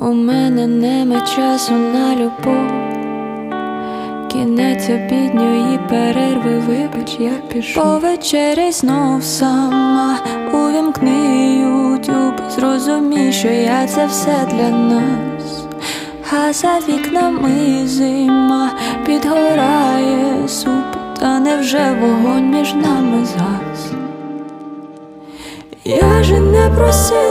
У мене нема часу на любов, кінець обідньої перерви, вибач, я пішов Повечері знов сама увімкни ютюб, зрозумій, що я це все для нас. А за вікнами зима підгорає суп, та невже вогонь між нами згас? Я же не просила,